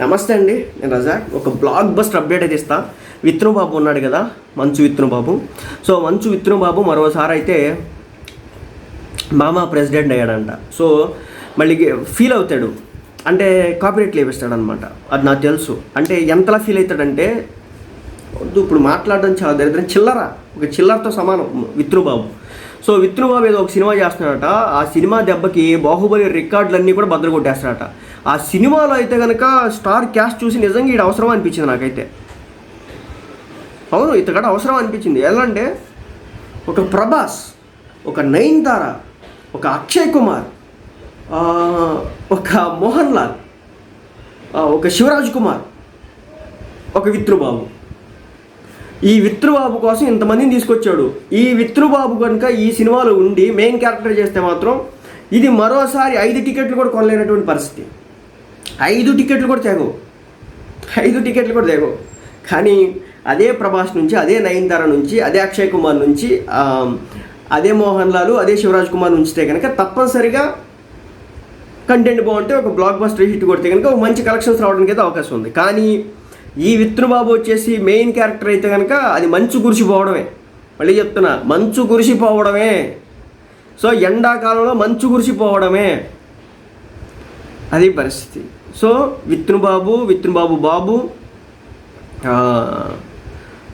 నమస్తే అండి నేను రజాక్. ఒక బ్లాక్ బస్ట్ అప్డేట్ అయితే ఇస్తా. విత్ను బాబు ఉన్నాడు కదా మంచు విత్ను బాబు సో మంచు విత్ను బాబు మరోసారి అయితే మామ ప్రెసిడెంట్ అయ్యాడంట. సో మళ్ళీ ఫీల్ అవుతాడు. అంటే కాపీరేట్ లేపిస్తాడు అనమాట అది నాకు తెలుసు. అంటే ఎంతలా ఫీల్ అవుతాడంటే వద్దు ఇప్పుడు మాట్లాడడం చాలా దరిద్రం. చిల్లర. ఒక చిల్లరతో సమానం విత్రుబాబు. సో విత్రుబాబు ఏదో ఒక సినిమా చేస్తున్నాడట. ఆ సినిమా దెబ్బకి బాహుబలి రికార్డులన్నీ కూడా బద్దలు కొట్టేస్తాడట ఆ సినిమాలో అయితే కనుక స్టార్ క్యాస్ట్ చూసి నిజంగా ఈడ అవసరం అనిపించింది నాకైతే. అవును ఇతగడ అవసరం అనిపించింది. ఎలా అంటే ఒక ప్రభాస్ ఒక నయన్తార ఒక అక్షయ్ కుమార్ ఒక మోహన్ లాల్ ఒక శివరాజ్ కుమార్ ఒక విత్రుబాబు. ఈ విత్రుబాబు కోసం ఇంతమందిని తీసుకొచ్చాడు. ఈ విత్రుబాబు కనుక ఈ సినిమాలో ఉండి మెయిన్ క్యారెక్టర్ చేస్తే మాత్రం ఇది మరోసారి ఐదు టికెట్లు కూడా కొనలేనటువంటి పరిస్థితి. ఐదు టికెట్లు కూడా తెగవు ఐదు టికెట్లు కూడా తెగవు కానీ అదే ప్రభాస్ నుంచి అదే నయనతార నుంచి అదే అక్షయ్ కుమార్ నుంచి అదే మోహన్ లాల్ అదే శివరాజ్ కుమార్ ఉంచితే కనుక తప్పనిసరిగా కంటెంట్ బాగుంటే ఒక బ్లాక్ బస్టర్ హిట్ కొడితే కనుక ఒక మంచి కలెక్షన్స్ రావడానికి అయితే అవకాశం ఉంది. కానీ ఈ విత్రుబాబు వచ్చేసి మెయిన్ క్యారెక్టర్ అయితే కనుక అది మంచు కురిసిపోవడమే మళ్ళీ చెప్తున్నా మంచు కురిసిపోవడమే సో ఎండాకాలంలో మంచు కురిసిపోవడమే అది పరిస్థితి. సో విత్నుబాబు విత్నుబాబు బాబు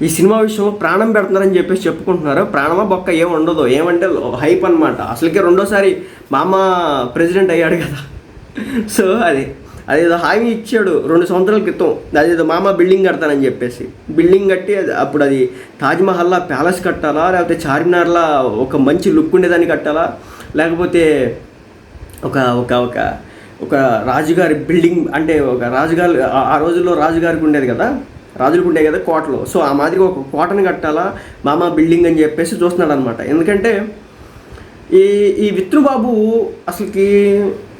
ఈ సినిమా విషయంలో ప్రాణం పెడుతున్నారని చెప్పేసి చెప్పుకుంటున్నారు. ప్రాణమా బొక్క ఏం ఉండదు. ఏమంటే హైప్ అనమాట అసలుకే రెండోసారి మామ ప్రెసిడెంట్ అయ్యాడు కదా. సో అది అదేదో హామీ ఇచ్చాడు రెండు సంవత్సరాల క్రితం. అదేదో మామ బిల్డింగ్ కడతానని చెప్పేసి. బిల్డింగ్ కట్టి అది అప్పుడు అది తాజ్మహల్లా ప్యాలెస్ కట్టాలా? లేకపోతే చార్మినార్లా ఒక మంచి లుక్ ఉండేదాన్ని కట్టాలా? లేకపోతే ఒక ఒక ఒక ఒక రాజుగారి బిల్డింగ్ అంటే ఒక రాజుగారు ఆ- రోజుల్లో రాజుగారికి ఉండేది కదా? రాజులకు ఉండేది కదా కోటలు. సో ఆ మాదిరిగా ఒక కోటను కట్టాలా? మామ బిల్డింగ్ అని చెప్పేసి చూస్తున్నాడు అనమాట ఎందుకంటే ఈ ఈ విత్రుబాబు అసలుకి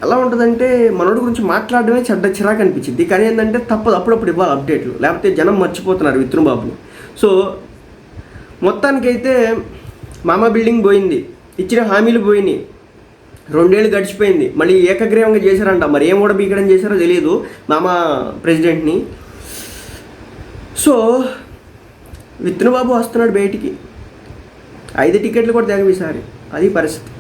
ఎలా ఉంటుందంటే మనోడి గురించి మాట్లాడడమే చెడ్డ చిరాకు అనిపించింది. కానీ ఏంటంటే తప్పదు అప్పుడప్పుడు ఇవ్వాలి అప్డేట్లు. లేకపోతే జనం మర్చిపోతున్నారు విత్రుబాబుని. సో మొత్తానికైతే మామ బిల్డింగ్ పోయింది. ఇచ్చిన హామీలు పోయినాయి. రెండేళ్ళు గడిచిపోయింది. మళ్ళీ ఏకగ్రీవంగా చేశారంట. మరి ఏం కూడా బీకడం చేశారో తెలియదు. మామ ప్రెసిడెంట్ని. సో విత్నుబాబు వస్తున్నాడు బయటికి. ఐదు టికెట్లు కూడా తెగవి సారి అది పరిస్థితి.